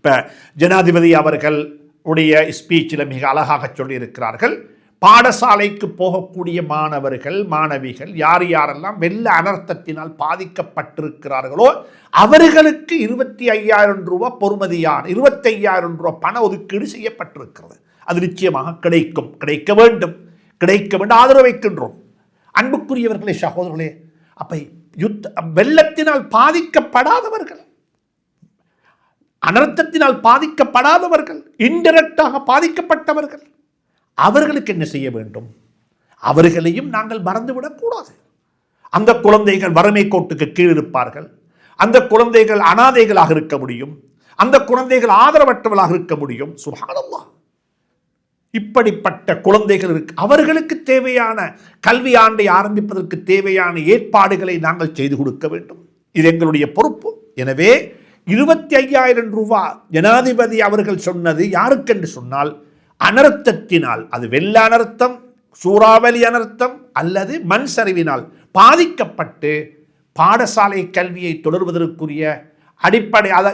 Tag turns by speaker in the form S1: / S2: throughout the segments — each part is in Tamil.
S1: இப்போ ஜனாதிபதி அவர்கள் உடைய ஸ்பீச்சில் மிக அழகாக சொல்லியிருக்கிறார்கள். பாடசாலைக்கு போகக்கூடிய மாணவர்கள் மாணவிகள் யார் யாரெல்லாம் வெள்ள அனர்த்தத்தினால் பாதிக்கப்பட்டிருக்கிறார்களோ அவர்களுக்கு இருபத்தி ஐயாயிரம் ரூபாய் பொறுமதியான இருபத்தி ஐயாயிரம் ரூபா பண ஒதுக்கீடு செய்யப்பட்டிருக்கிறது. அது நிச்சயமாக கிடைக்கும் கிடைக்க வேண்டும். கிடைக்க வேண்டும் ஆதரவு வைக்கின்றோம். அன்புக்குரியவர்களே சகோதரர்களே அப்ப யுத்த வெள்ளத்தினால் பாதிக்கப்படாதவர்கள் அனர்த்தத்தினால் பாதிக்கப்படாதவர்கள் இன்டெரக்டாக பாதிக்கப்பட்டவர்கள் அவர்களுக்கு என்ன செய்ய வேண்டும்? அவர்களையும் நாங்கள் மறந்துவிடக்கூடாது அந்த குழந்தைகள் வறுமை கோட்டுக்கு கீழ் இருப்பார்கள். அந்த குழந்தைகள் அனாதைகளாக இருக்க முடியும். அந்த குழந்தைகள் ஆதரவற்றவர்களாக இருக்க முடியும். சுபானல்லா இப்படிப்பட்ட குழந்தைகள் இருக்கு. அவர்களுக்கு தேவையான கல்வி ஆண்டை ஆரம்பிப்பதற்கு தேவையான ஏற்பாடுகளை நாங்கள் செய்து கொடுக்க வேண்டும். இது எங்களுடைய பொறுப்பு. எனவே இருபத்தி ஐயாயிரம் ரூபா ஜனாதிபதி அவர்கள் சொன்னது யாருக்கென்று சொன்னால் அனர்த்தத்தினால். அது வெள்ள அனர்த்தம் சூறாவளி அனர்த்தம் அல்லது மண் சரிவினால் பாதிக்கப்பட்டு பாடசாலை கல்வியை தொடர்வதற்குரிய அடிப்படை அத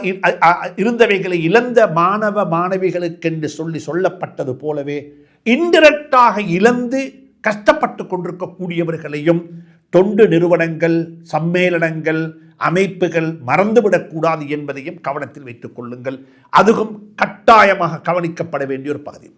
S1: இருந்தவைகளை இழந்த மாணவ மாணவிகளுக்கென்று சொல்லி சொல்லப்பட்டது போலவே இன்டிரக்டாக இழந்து கஷ்டப்பட்டு கொண்டிருக்கக்கூடியவர்களையும் தொண்டு நிறுவனங்கள் சம்மேளனங்கள் அமைப்புகள் மறந்துவிடக்கூடாது என்பதையும் கவனத்தில் வைத்துக் கொள்ளுங்கள். அதுவும் கட்டாயமாக கவனிக்கப்பட வேண்டிய ஒரு பகுதி.